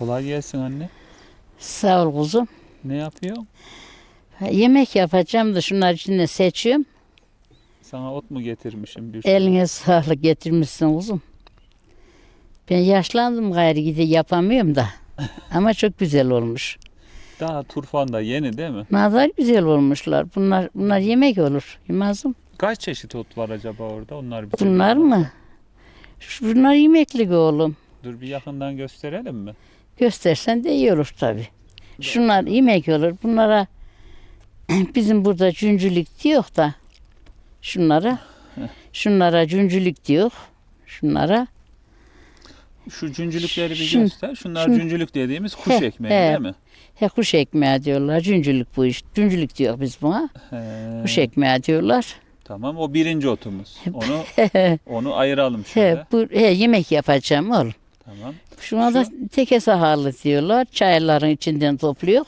Kolay gelsin anne. Sağ ol kuzum. Ne yapıyor? Yemek yapacağım da şunlar içinde seçiyorum. Sana ot mu getirmişim bir Eline sağlık getirmişsin kuzum. Ben yaşlandım gayrı gide yapamıyorum da. Ama çok güzel olmuş. Daha turfan da yeni değil mi? Ne kadar güzel olmuşlar. Bunlar bunlar yemek olur. Yemezim. Kaç çeşit ot var acaba orada? Onlar bize Bunlar mı? Şu- Bunlar yemeklik oğlum. Dur bir yakından gösterelim mi? Göstersen de iyi olur tabi. Şunlar yemek olur. Bunlara bizim burada cüncülük diyor da şunlara şunlara cüncülük diyor. Şunlara Şu cüncülükleri bir Şun- göster. Şunlar şun- cüncülük dediğimiz kuş He, ekmeği he. değil mi? he kuş ekmeği diyorlar. Cüncülük bu iş. Cüncülük diyor biz buna. He, Kuş ekmeği diyorlar. Tamam o birinci otumuz. Onu he, onu ayıralım şöyle. bu, he, yemek yapacağım oğlum. Tamam. Şuna da teke sahalı diyorlar. Çayların içinden topluyor.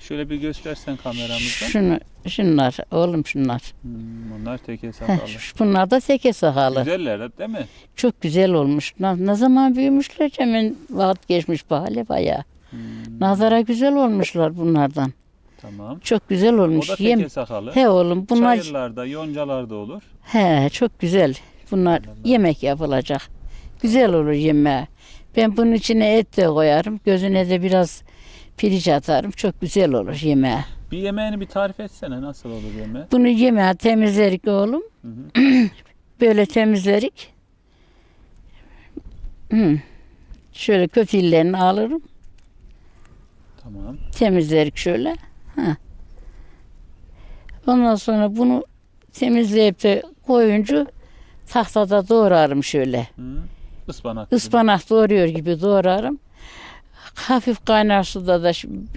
Şöyle bir göstersen kameramızda. Şunu, şunlar oğlum şunlar. Hmm, onlar tek Heh, hesaplı. şu- bunlar da teke sahalı. Güzeller değil mi? Çok güzel olmuş. Ne, ne zaman büyümüşler hemen vakit geçmiş bu hale bayağı. Hmm, Nazara güzel olmuşlar bunlardan. tamam. Çok güzel O olmuş. da Yem. teke sakalı. He oğlum bunlar Çayırlarda, yoncalarda olur. he çok güzel. Bunlar yemek yapılacak. Güzel olur yemeğe. Ben bunun içine et de koyarım. Gözüne de biraz pirinç atarım. Çok güzel olur yemeğe. Bir yemeğini bir tarif etsene nasıl olur yemeği? Bunu yemeğe temizlerik oğlum. Hı hı. Böyle temizlerik. Hı. Şöyle kötülerini alırım. Tamam. temizlerik şöyle. Ha. Ondan sonra bunu temizleyip de koyunca tahtada doğrarım şöyle. Hı. Ispanak. Ispanak doğruyor gibi doğrarım. Hafif kaynar suda da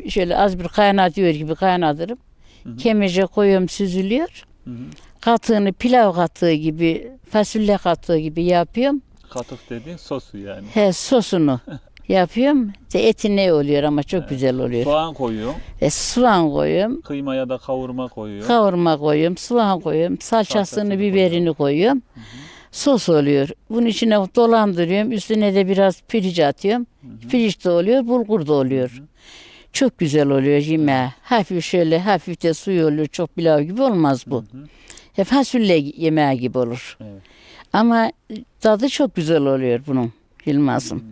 şöyle az bir kaynatıyor gibi kaynatırım. Hı hı. Kemece koyuyorum süzülüyor. Hı hı. Katığını pilav katığı gibi, fasulye katığı gibi yapıyorum. Katık dediğin sosu yani. He sosunu yapıyorum. De eti ne oluyor ama çok güzel oluyor. Soğan koyuyor. E, soğan koyuyorum. Kıyma ya da kavurma koyuyor. Kavurma koyuyorum, soğan koyuyorum, salçasını, Salçasını biberini koyuyorum. Sos oluyor. Bunun içine dolandırıyorum. Üstüne de biraz pirinç atıyorum. Pirinç de oluyor, bulgur da oluyor. Çok güzel oluyor yemeğe. Hafif şöyle, hafif de suyu oluyor. Çok pilav gibi olmaz bu. Hep fasulye yemeği gibi olur. Evet. Ama tadı çok güzel oluyor bunun Yılmaz'ım.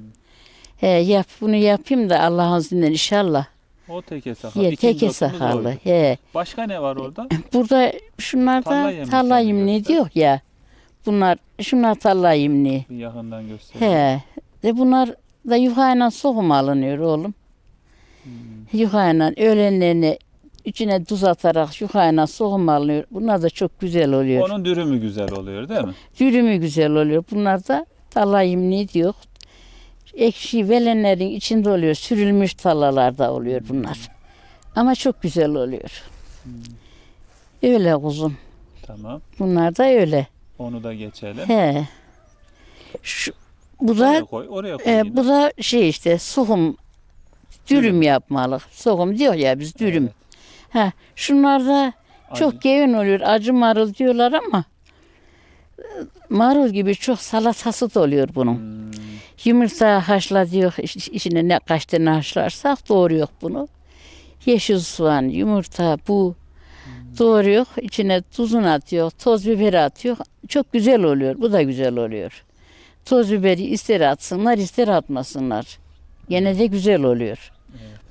He, yap, bunu yapayım da Allah'ın izniyle inşallah. O teke sakalı. Ye, teke sahalı. He. Başka ne var orada? Burada şunlar Tarla da yemeklerini tarla yemliği göster. diyor ya. Bunlar şunlar tarla yemliği. Bir yakından göster. He. De bunlar da yuhayla soğum alınıyor oğlum. Hmm. Yuhayla öğlenlerini içine tuz atarak yuhayla soğum alınıyor. Bunlar da çok güzel oluyor. Onun dürümü güzel oluyor değil mi? Dürümü güzel oluyor. Bunlar da tarla yemliği diyor. Ekşi velenlerin içinde oluyor. Sürülmüş tarlalarda oluyor bunlar. Ama çok güzel oluyor. Hmm. Öyle kuzum. Tamam. Bunlar da öyle. Onu da geçelim. He. Şu, bu Oraya da koy. Oraya koy. e, yine. bu da şey işte soğum dürüm yapmalı. Soğum diyor ya biz dürüm. Evet. Ha, şunlar da çok Acı. gevin oluyor. Acı marul diyorlar ama e, marul gibi çok salatası da oluyor bunun. Hmm. Yumurta haşla diyor iç- içine ne kaç tane haşlarsak doğruyor bunu. Yeşil soğan, yumurta, bu doğruyor. içine tuzunu atıyor, toz biber atıyor. Çok güzel oluyor. Bu da güzel oluyor. Toz biberi ister atsınlar ister atmasınlar. Gene de güzel oluyor.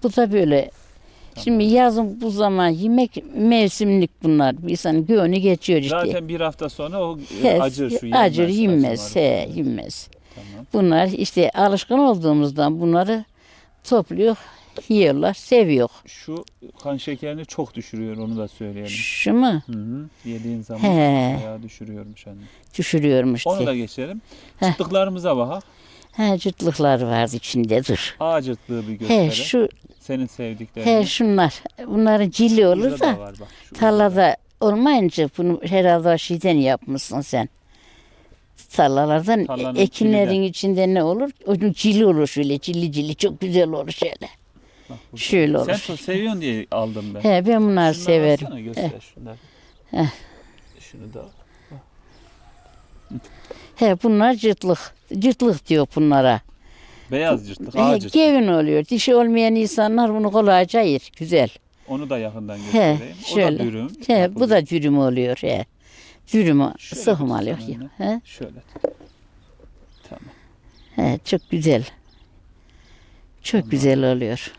Bu da böyle. Şimdi yazın bu zaman yemek mevsimlik bunlar. İnsanın gönlü geçiyor işte. Zaten bir hafta sonra o e, He, acır şu acır yenmez, yenmez. acı He, yenmez. Tamam. Bunlar işte alışkın olduğumuzdan bunları topluyor, yiyorlar, seviyor. Şu kan şekerini çok düşürüyor onu da söyleyelim. Şu mu? Hı hı. Yediğin zaman He. bayağı düşürüyormuş anne. Düşürüyormuş Onu diye. da geçelim. Heh. Çıtlıklarımıza bak. He, cırtlıklar vardı içinde dur. Ağaç cırtlığı bir gösterelim. He, şu, Senin sevdiklerini. he şunlar. Bunların cili Burada olur da var bak. şu tarlada olmayınca bunu herhalde şeyden yapmışsın sen. Tarlalardan Tarlanın ekinlerin cilinden. içinde ne olur? Onun cili olur şöyle, cili cili çok güzel olur şöyle. Şöyle olur. Sen çok seviyorsun diye aldım ben. He, ben bunları Şunları severim. alsana, göster şunları. Heh. Şunu da al. He bunlar cırtlık. Cırtlık diyor bunlara. Beyaz cırtlık, He, ağ cırtlık. gevin oluyor. Dişi olmayan insanlar bunu kolayca yer. Güzel. Onu da yakından He, göstereyim. O şöyle. da dürüm. He, bu da dürüm oluyor. He. Dürüm Şöyle sıhım alıyor. He, Şöyle. Tamam. he, çok güzel. Çok güzel oluyor.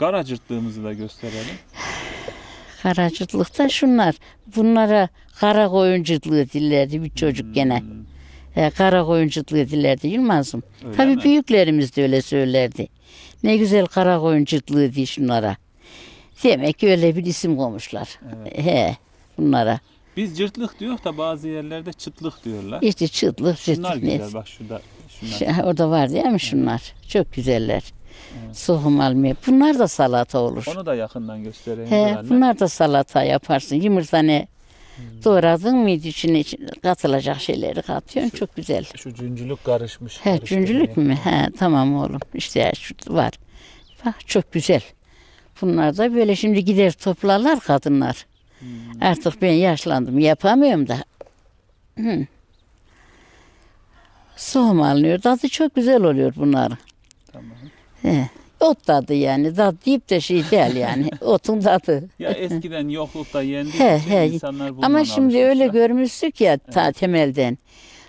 Kara cırtlığımızı da gösterelim. Karacılıkta şunlar. Bunlara kara koyunculuğu dillerdi bir çocuk gene. Hmm, He, kara koyunculuğu dillerdi Yılmaz'ım. Tabii mi? büyüklerimiz de öyle söylerdi. Ne güzel kara koyunculuğu diye şunlara. Demek ki öyle bir isim koymuşlar. Evet. He, bunlara. Biz cırtlık diyor da bazı yerlerde çıtlık diyorlar. İşte çıtlık, Şunlar çıtlık güzel neyse. bak şurada. Şunlar. Şey, orada var değil mi şunlar? Çok güzeller. Soğum almaya. Bunlar da salata olur. Onu da yakından göstereyim. He, bunlar da salata yaparsın. Yumurtanı Hmm. doğradın mıydı içine, içine katılacak şeyleri katıyorsun. Çok güzel. Şu cüncülük karışmış. He, cüncülük mü? He, tamam oğlum. İşte şu var. Bak çok güzel. Bunlar da böyle şimdi gider toplarlar kadınlar. Hmm. Artık ben yaşlandım. Yapamıyorum da. Hı. Soğum alınıyor. Tadı çok güzel oluyor bunların. He. Ot tadı yani. Tat deyip de şey değil yani. Otun tadı. Ya eskiden yoklukta yendiği He, için he. insanlar bundan Ama şimdi öyle alışmışlar. görmüştük ya ta temelden.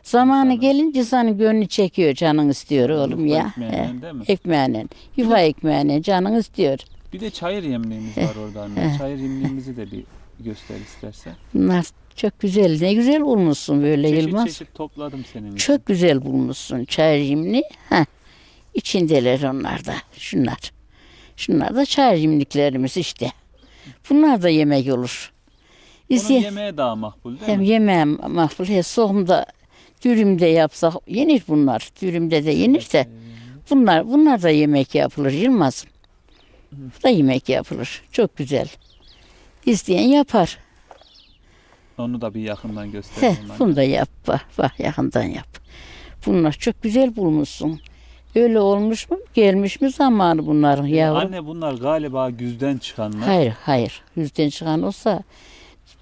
Zamanı gelince insanın gönlü çekiyor canın istiyor oğlum Yufka ya. ekmeğinden değil mi? Ekmeğinin. Yuva ekmeğinin canın istiyor. Bir de çayır yemliğimiz var orada anne. Çayır yemliğimizi de bir göster istersen. Bunlar çok güzel. Ne güzel bulmuşsun böyle Çeşit Yılmaz. çeşit topladım senin için. Çok güzel bulmuşsun çayrimli. Ha. İçindeler onlar da. Şunlar. Şunlar da çayrimliklerimiz işte. Bunlar da yemek olur. Onun İzle, yemeğe daha makbul değil hem mi? yemeğe mahvul hem soğumda dürümde yapsak yenir bunlar. Dürümde de yenir de. Bunlar bunlar da yemek yapılır Yılmaz. Bu da yemek yapılır. Çok güzel. İsteyen yapar. Onu da bir yakından göster. Heh, bunu da yap bak, bak yakından yap. Bunlar çok güzel bulmuşsun. Öyle olmuş mu? Gelmiş mi zamanı bunların yavrum? Anne bunlar galiba güzden çıkanlar. Hayır hayır. Yüzden çıkan olsa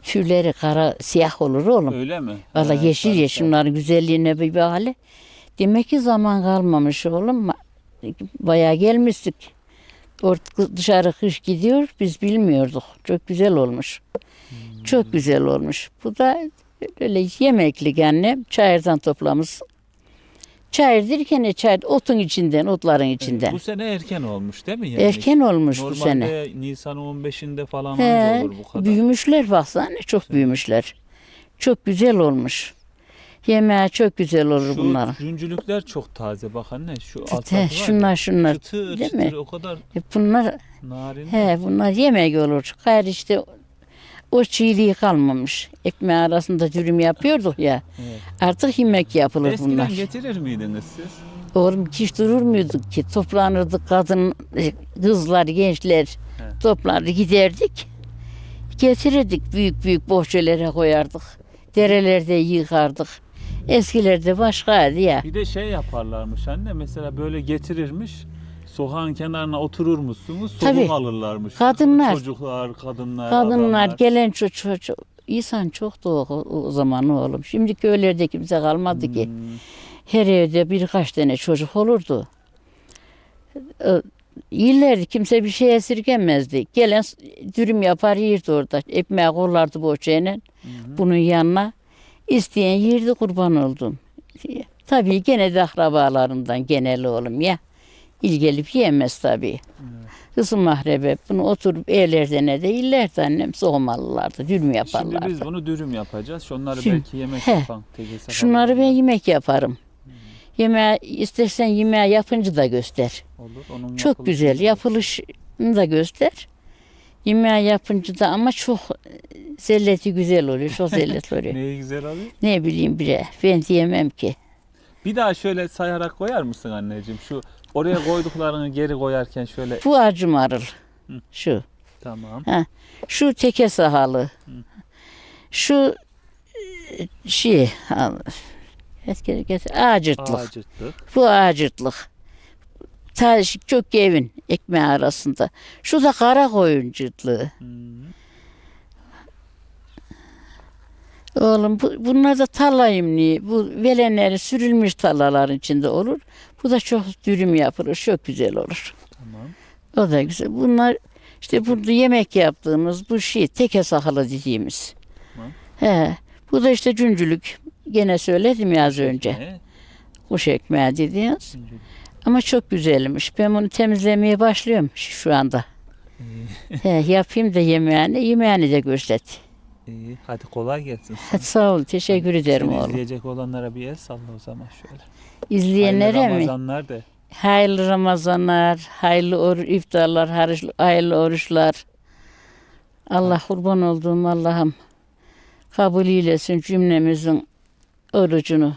tüyleri kara siyah olur oğlum. Öyle mi? Valla He, yeşil sarı yeşil bunların güzelliğine bir hali. Demek ki zaman kalmamış oğlum. Bayağı gelmiştik. Ort- dışarı kış gidiyor biz bilmiyorduk. Çok güzel olmuş. Hmm. Çok güzel olmuş. Bu da öyle yemeklik annem. Çayırdan toplamış. Çayır derken de çayır otun içinden, otların içinden. Bu sene erken olmuş değil mi? Yani? Erken olmuş bu Normalde sene. Nisan 15'inde falan He, olur bu kadar. büyümüşler baksana çok büyümüşler. Çok güzel olmuş. Yemeğe çok güzel olur Şu bunların. cüncülükler çok taze bak anne. Şu He, alttaki var ya, şunlar şunlar. Çıtır değil çıtır mi? o kadar E bunlar narin. he bunlar yemek olur. Gayrı işte o çiğliği kalmamış. Ekmeği arasında dürüm yapıyorduk ya. Evet. Artık yemek yapılır Eskiden bunlar. getirir miydiniz siz? Oğlum hiç durur muyduk ki? Toplanırdık kadın, e, kızlar, gençler He. toplardı giderdik. Getirirdik büyük büyük bohçelere koyardık. Derelerde yıkardık. Eskilerde başkaydı ya. Bir de şey yaparlarmış anne mesela böyle getirirmiş. Sokağın kenarına otururmuşsunuz. Soğuk Tabii. alırlarmış. Kadınlar. Çocuklar, kadınlar, Kadınlar, adamlar. gelen çocuk, çocuk. İnsan çok da o, zaman oğlum. Şimdi köylerde kimse kalmadı ki. Hmm. Her evde birkaç tane çocuk olurdu. Yıllardı kimse bir şey esirgemezdi. Gelen dürüm yapar yerdi orada. Ekmeği kollardı bohçayla bunun yanına. İsteyen yerdi kurban oldum. Tabii gene de akrabalarından genel oğlum ya. İl gelip yiyemez tabii. Kızım mahrebe bunu oturup evlerde ne de illerdi annem soğumalılardı, dürüm Şimdi yaparlardı. biz bunu dürüm yapacağız. Şunları Şimdi- belki yemek he. yapan. Şunları ben yemek yaparım. Yemeği istersen yemeği yapınca da göster. olur. Onun Çok güzel yapılışını da göster. Yemeği yapınca da ama çok zelleti güzel oluyor. Çok zelletli oluyor. Neyi güzel oluyor? ne bileyim bire ben diyemem ki. Bir daha şöyle sayarak koyar mısın anneciğim? Şu oraya koyduklarını geri koyarken şöyle Bu acı marul. Şu. tamam. Şu teke sahalı. Şu e, şey eski getir ağacırtlık. Ağacıttık. Bu ağacırtlık. Ta kök evin ekmeği arasında. Şu da kara koyun cırtlığı. Hmm. Oğlum bu, bunlar da tarlayım niye? Bu velenleri sürülmüş tarlaların içinde olur. Bu da çok dürüm yapılır. Çok güzel olur. Tamam. O da güzel. Bunlar işte burada yemek yaptığımız bu şey teke sahalı dediğimiz. Tamam. He. Bu da işte cüncülük. Gene söyledim ya az önce. Ne? Kuş ekmeği dediğimiz. Ama çok güzelmiş. Ben bunu temizlemeye başlıyorum şu anda. He, yapayım da yemeğini, yemeğini de göster. İyi. Hadi kolay gelsin. Hadi sağ ol, teşekkür ederim Seni oğlum. izleyecek olanlara bir el salla o zaman şöyle. İzleyenlere Hayırlı mi? Ramazanlar de. Hayırlı Ramazanlar, hayırlı or- iftarlar, hayırlı, hayırlı oruçlar. Allah kurban olduğum Allah'ım kabul eylesin cümlemizin orucunu.